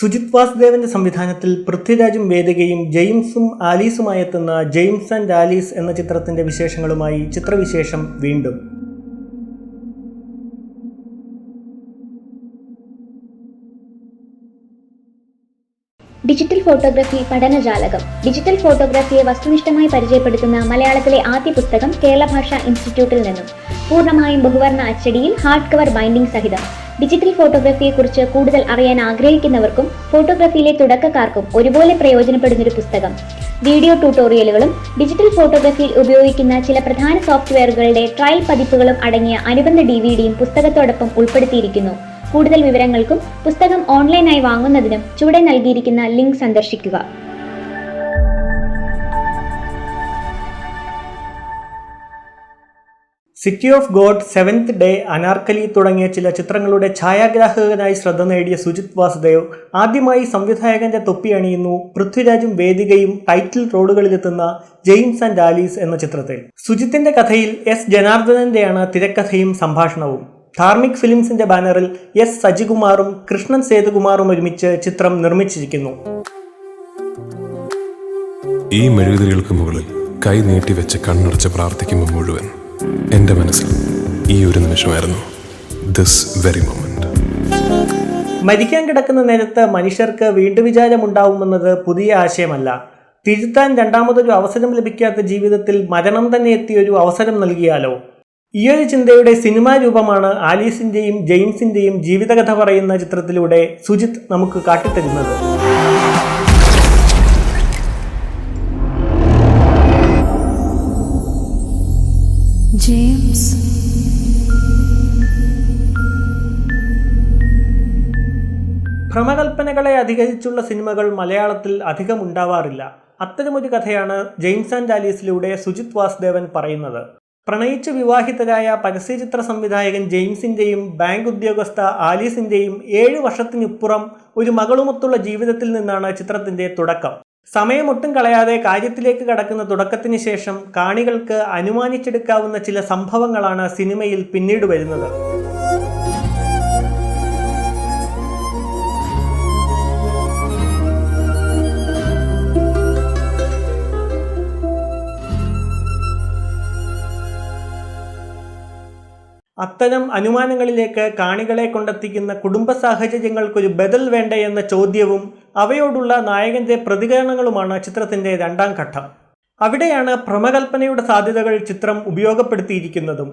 സുജിത് വാസുദേവന്റെ സംവിധാനത്തിൽ പൃഥ്വിരാജും വേദികയും ജെയിംസും ആലീസുമായി എത്തുന്ന James and Alice എന്ന ചിത്രത്തിന്റെ വിശേഷങ്ങളുമായി ചിത്രവിശേഷം വീണ്ടും. ഡിജിറ്റൽ ഫോട്ടോഗ്രാഫി പഠനജാലകം. ഡിജിറ്റൽ ഫോട്ടോഗ്രാഫിയെ വസ്തുനിഷ്ഠമായി പരിചയപ്പെടുത്തുന്ന മലയാളത്തിലെ ആദ്യ പുസ്തകം കേരള ഭാഷാ ഇൻസ്റ്റിറ്റ്യൂട്ടിൽ നിന്നും. പൂർണമായും ബഹുവർണ അച്ചടിയിൽ ഹാർഡ് കവർ ബൈൻഡിംഗ് സഹിതം. ഡിജിറ്റൽ ഫോട്ടോഗ്രഫിയെക്കുറിച്ച് കൂടുതൽ അറിയാൻ ആഗ്രഹിക്കുന്നവർക്കും ഫോട്ടോഗ്രഫിയിലെ തുടക്കക്കാർക്കും ഒരുപോലെ പ്രയോജനപ്പെടുന്നൊരു പുസ്തകം. വീഡിയോ ട്യൂട്ടോറിയലുകളും ഡിജിറ്റൽ ഫോട്ടോഗ്രഫിയിൽ ഉപയോഗിക്കുന്ന ചില പ്രധാന സോഫ്റ്റ്വെയറുകളുടെ ട്രയൽ പതിപ്പുകളും അടങ്ങിയ അനുബന്ധ ഡി വി ഡിയും പുസ്തകത്തോടൊപ്പം ഉൾപ്പെടുത്തിയിരിക്കുന്നു. കൂടുതൽ വിവരങ്ങൾക്കും പുസ്തകം ഓൺലൈനായി വാങ്ങുന്നതിനും ചുവടെ നൽകിയിരിക്കുന്ന ലിങ്ക് സന്ദർശിക്കുക. City of God seventh day Anarkali തുടങ്ങിയ ചില ചിത്രങ്ങളുടെ ഛായാഗ്രാഹകനായി ശ്രദ്ധ നേടിയ സുജിത് വാസുദേവ് ആദ്യമായി സംവിധായകന്റെ തൊപ്പി അണിയുന്നു. പൃഥ്വിരാജും വേദികയും ടൈറ്റിൽ റോഡുകളിലെത്തുന്ന ജെയിംസ് ആൻഡ് ആലീസ് എന്ന ചിത്രത്തിൽ. സുജിത്തിന്റെ കഥയിൽ എസ് ജനാർദ്ദനന്റെയാണ് തിരക്കഥയും സംഭാഷണവും. ധാർമ്മിക് ഫിലിംസിന്റെ ബാനറിൽ എസ് സജികുമാറും കൃഷ്ണൻ സേതുകുമാറും ഒരുമിച്ച് ചിത്രം നിർമ്മിച്ചിരിക്കുന്നു. ഈ മെഴുകുതിരികൾക്ക് മുകളിൽ കൈ നീട്ടിവെച്ച് കണ്ണടച്ച് പ്രാർത്ഥിക്കുമ്പോൾ മുഴുവൻ എന്റെ മനസ്സിൽ ഈ ഒരു നിമിഷമായിരുന്നു. ദിസ് വെരി മൊമെന്റ് മരിക്കാൻ കിടക്കുന്ന നേരത്ത് മനുഷ്യർക്ക് വീണ്ടും വിചാരമുണ്ടാവുമെന്നത് പുതിയ ആശയമല്ല. തിരുത്താൻ രണ്ടാമതൊരു അവസരം ലഭിക്കാത്ത ജീവിതത്തിൽ മരണം തന്നെ എത്തിയൊരു അവസരം നൽകിയാലോ? ഈയൊരു ചിന്തയുടെ സിനിമാ രൂപമാണ് ആലീസിന്റെയും ജെയിംസിന്റെയും ജീവിതകഥ പറയുന്ന ചിത്രത്തിലൂടെ സുജിത് നമുക്ക് കാട്ടിത്തരുന്നത്. James. ഭ്രമകൽപ്പനകളെ അധികരിച്ചുള്ള സിനിമകൾ മലയാളത്തിൽ അധികം ഉണ്ടാവാറില്ല അത്തരമൊരു കഥയാണ് ജെയിംസ് ആൻഡ് ആലീസിലൂടെ സുജിത് വാസുദേവൻ പറയുന്നത്. പ്രണയിച്ച് വിവാഹിതരായ പരസ്യചിത്ര സംവിധായകൻ ജെയിംസിന്റെയും ബാങ്ക് ഉദ്യോഗസ്ഥ ആലീസിന്റെയും ഏഴ് വർഷത്തിനിപ്പുറം ഒരു മകളുമൊത്തുള്ള ജീവിതത്തിൽ നിന്നാണ് ചിത്രത്തിന്റെ തുടക്കം. സമയമൊട്ടും കളയാതെ കാര്യത്തിലേക്ക് കടക്കുന്ന തുടക്കത്തിന് ശേഷം കാണികൾക്ക് അനുമാനിച്ചെടുക്കാവുന്ന ചില സംഭവങ്ങളാണ് സിനിമയിൽ പിന്നീട് വരുന്നത്. അത്തരം അനുമാനങ്ങളിലേക്ക് കാണികളെ കൊണ്ടെത്തിക്കുന്ന കുടുംബ സാഹചര്യങ്ങൾക്കൊരു ബദൽ വേണ്ടേ എന്ന ചോദ്യവും അവയോടുള്ള നായകന്റെ പ്രതികരണങ്ങളുമാണ് ചിത്രത്തിന്റെ രണ്ടാം ഘട്ടം. അവിടെയാണ് ഭ്രമകൽപ്പനയുടെ സാധ്യതകൾ ചിത്രം ഉപയോഗപ്പെടുത്തിയിരിക്കുന്നതും.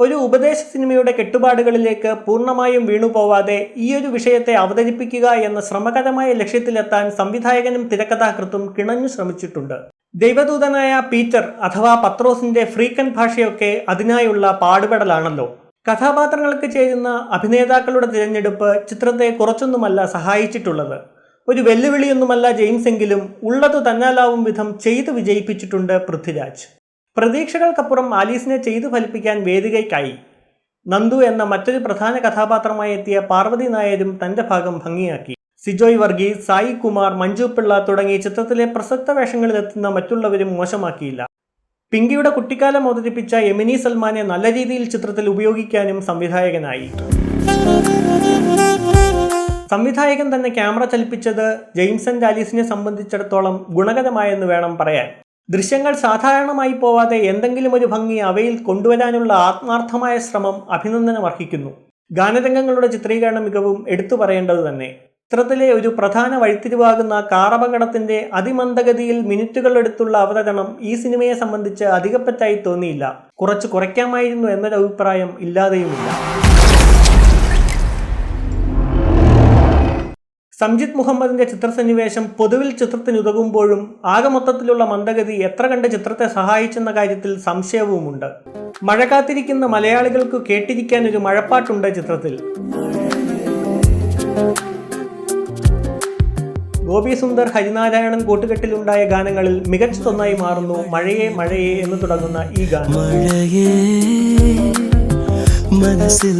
ഒരു ഉപദേശ സിനിമയുടെ കെട്ടുപാടുകളിലേക്ക് പൂർണമായും വീണുപോവാതെ ഈയൊരു വിഷയത്തെ അവതരിപ്പിക്കുക എന്ന ശ്രമകരമായ ലക്ഷ്യത്തിലെത്താൻ സംവിധായകനും തിരക്കഥാകൃത്തും കിണഞ്ഞു ശ്രമിച്ചിട്ടുണ്ട്. ദൈവദൂതനായ പീറ്റർ അഥവാ പത്രോസിന്റെ ഫ്രീക്കൻ ഭാഷയൊക്കെ അതിനായുള്ള പാടുപെടലാണല്ലോ. കഥാപാത്രങ്ങൾക്ക് ചേരുന്ന അഭിനേതാക്കളുടെ തിരഞ്ഞെടുപ്പ് ചിത്രത്തെ കുറച്ചൊന്നുമല്ല സഹായിച്ചിട്ടുള്ളത്. ഒരു വെല്ലുവിളിയൊന്നുമല്ല ജെയിംസ് എങ്കിലും ഉള്ളത് തന്നാലാവും വിധം ചെയ്തു വിജയിപ്പിച്ചിട്ടുണ്ട് പൃഥ്വിരാജ്. പ്രതീക്ഷകൾക്കപ്പുറം ആലീസിനെ ചെയ്തു ഫലിപ്പിക്കാൻ വേദികയ്ക്കായി. നന്ദു എന്ന മറ്റൊരു പ്രധാന കഥാപാത്രമായി എത്തിയ പാർവതി നായരും തന്റെ ഭാഗം ഭംഗിയാക്കി. സിജോയ് വർഗീസ് സായി കുമാർ മഞ്ജു പിള്ള തുടങ്ങി ചിത്രത്തിലെ പ്രസക്ത വേഷങ്ങളിലെത്തുന്ന മറ്റുള്ളവരും മോശമാക്കിയില്ല. പിങ്കിയുടെ കുട്ടിക്കാലം അവതരിപ്പിച്ച എമിനി സൽമാനെ നല്ല രീതിയിൽ ചിത്രത്തിൽ ഉപയോഗിക്കാനും സംവിധായകനായി. സംവിധായകൻ തന്നെ ക്യാമറ ചലിപ്പിച്ചത് ജെയിംസൺ ഡാലീസിനെ സംബന്ധിച്ചിടത്തോളം ഗുണകരമായെന്ന് വേണം പറയാൻ. ദൃശ്യങ്ങൾ സാധാരണമായി പോവാതെ എന്തെങ്കിലും ഒരു ഭംഗി അവയിൽ കൊണ്ടുവരാനുള്ള ആത്മാർത്ഥമായ ശ്രമം അഭിനന്ദനം അർഹിക്കുന്നു ഗാനരംഗങ്ങളുടെ ചിത്രീകരണ മികവും എടുത്തു പറയേണ്ടത് തന്നെ ചിത്രത്തിലെ ഒരു പ്രധാന വഴിത്തിരിവാകുന്ന കാറപകടത്തിന്റെ അതിമന്ദഗതിയിൽ മിനിറ്റുകൾ എടുത്തുള്ള അവതരണം ഈ സിനിമയെ സംബന്ധിച്ച് അധികപ്പറ്റായി തോന്നിയില്ല. കുറച്ച് കുറയ്ക്കാമായിരുന്നു എന്നൊരു അഭിപ്രായം ഇല്ലാതെയുമില്ല. സംജിത് മുഹമ്മദിന്റെ ചിത്രസന്നിവേശം പൊതുവിൽ ചിത്രത്തിനുതകുമ്പോഴും ആകെ മൊത്തത്തിലുള്ള മന്ദഗതി എത്ര കണ്ട് ചിത്രത്തെ സഹായിച്ചെന്ന കാര്യത്തിൽ സംശയവുമുണ്ട്. മഴ കാത്തിരിക്കുന്ന മലയാളികൾക്ക് കേട്ടിരിക്കാൻ ഒരു മഴപ്പാട്ടുണ്ട് ചിത്രത്തിൽ. ഗോപി സുന്ദർ ഹരിനാരായണൻ കൂട്ടുകെട്ടിലുണ്ടായ ഗാനങ്ങളിൽ മികച്ചതൊന്നായി മാറുന്നു മഴയെ മഴയെ എന്ന് തുടങ്ങുന്ന ഈ ഗാനം. മനസ്സിൽ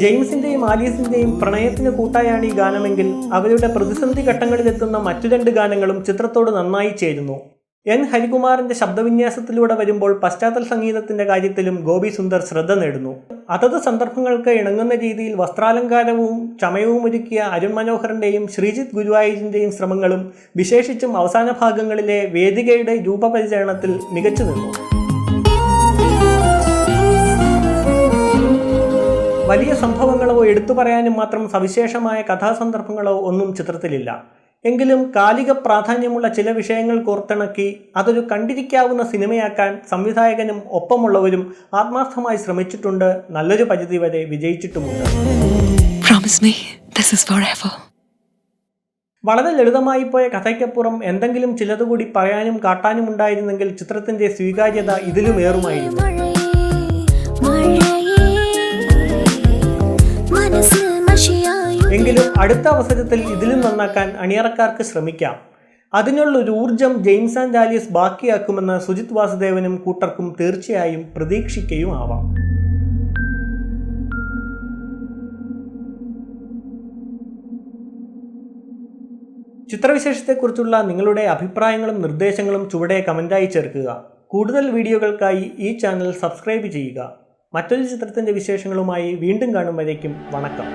ജെയിംസിന്റെയും ആലീസിന്റെയും പ്രണയത്തിന് കൂട്ടായാണ് ഈ ഗാനമെങ്കിൽ അവരുടെ പ്രതിസന്ധി ഘട്ടങ്ങളിലെത്തുന്ന മറ്റു രണ്ട് ഗാനങ്ങളും ചിത്രത്തോട് നന്നായി ചേരുന്നു. എൻ ഹരികുമാറിന്റെ ശബ്ദവിന്യാസത്തിലൂടെ വരുമ്പോൾ പശ്ചാത്തല സംഗീതത്തിന്റെ കാര്യത്തിലും ഗോപി സുന്ദർ ശ്രദ്ധ നേടുന്നു. അതത് സന്ദർഭങ്ങൾക്ക് ഇണങ്ങുന്ന രീതിയിൽ വസ്ത്രാലങ്കാരവും ചമയവും ഒരുക്കിയ അരുൺ മനോഹറിന്റെയും ശ്രീജിത്ത് ഗുരുവായൂരിന്റെയും ശ്രമങ്ങളും വിശേഷിച്ചും അവസാന ഭാഗങ്ങളിലെ വേദികയുടെ രൂപപരിചരണത്തിൽ മികച്ചു നിന്നു. വലിയ സംഭവങ്ങളോ എടുത്തു പറയാനും മാത്രം സവിശേഷമായ കഥാസന്ദർഭങ്ങളോ ഒന്നും ചിത്രത്തിലില്ല. എങ്കിലും കാലിക പ്രാധാന്യമുള്ള ചില വിഷയങ്ങൾ കോർത്തിണക്കി അതൊരു കണ്ടിരിക്കാവുന്ന സിനിമയാക്കാൻ സംവിധായകനും ഒപ്പമുള്ളവരും ആത്മാർത്ഥമായി ശ്രമിച്ചിട്ടുണ്ട്. നല്ലൊരു പരിധി വരെ വിജയിച്ചിട്ടുമുണ്ട്. വളരെ ലളിതമായി പോയ കഥയ്ക്കപ്പുറം എന്തെങ്കിലും ചിലതുകൂടി പറയാനും കാട്ടാനും ഉണ്ടായിരുന്നെങ്കിൽ ചിത്രത്തിന്റെ സ്വീകാര്യത ഇതിലും എങ്കിലും അടുത്ത അവസരത്തിൽ ഇതിലും നന്നാക്കാൻ അണിയറക്കാർക്ക് ശ്രമിക്കാം. അതിനുള്ളൊരു ഊർജം ജെയിംസ് ആൻഡ് ആലിയസ് ബാക്കിയാക്കുമെന്ന് സുജിത് വാസുദേവനും കൂട്ടർക്കും തീർച്ചയായും പ്രതീക്ഷിക്കുകയും ആവാം. ചിത്രവിശേഷത്തെക്കുറിച്ചുള്ള നിങ്ങളുടെ അഭിപ്രായങ്ങളും നിർദ്ദേശങ്ങളും ചുവടെ കമന്റായി ചേർക്കുക. കൂടുതൽ വീഡിയോകൾക്കായി ഈ ചാനൽ സബ്സ്ക്രൈബ് ചെയ്യുക. മറ്റൊരു ചിത്രത്തിന്റെ വിശേഷങ്ങളുമായി വീണ്ടും കാണുമ്പോഴേക്കും വണക്കം.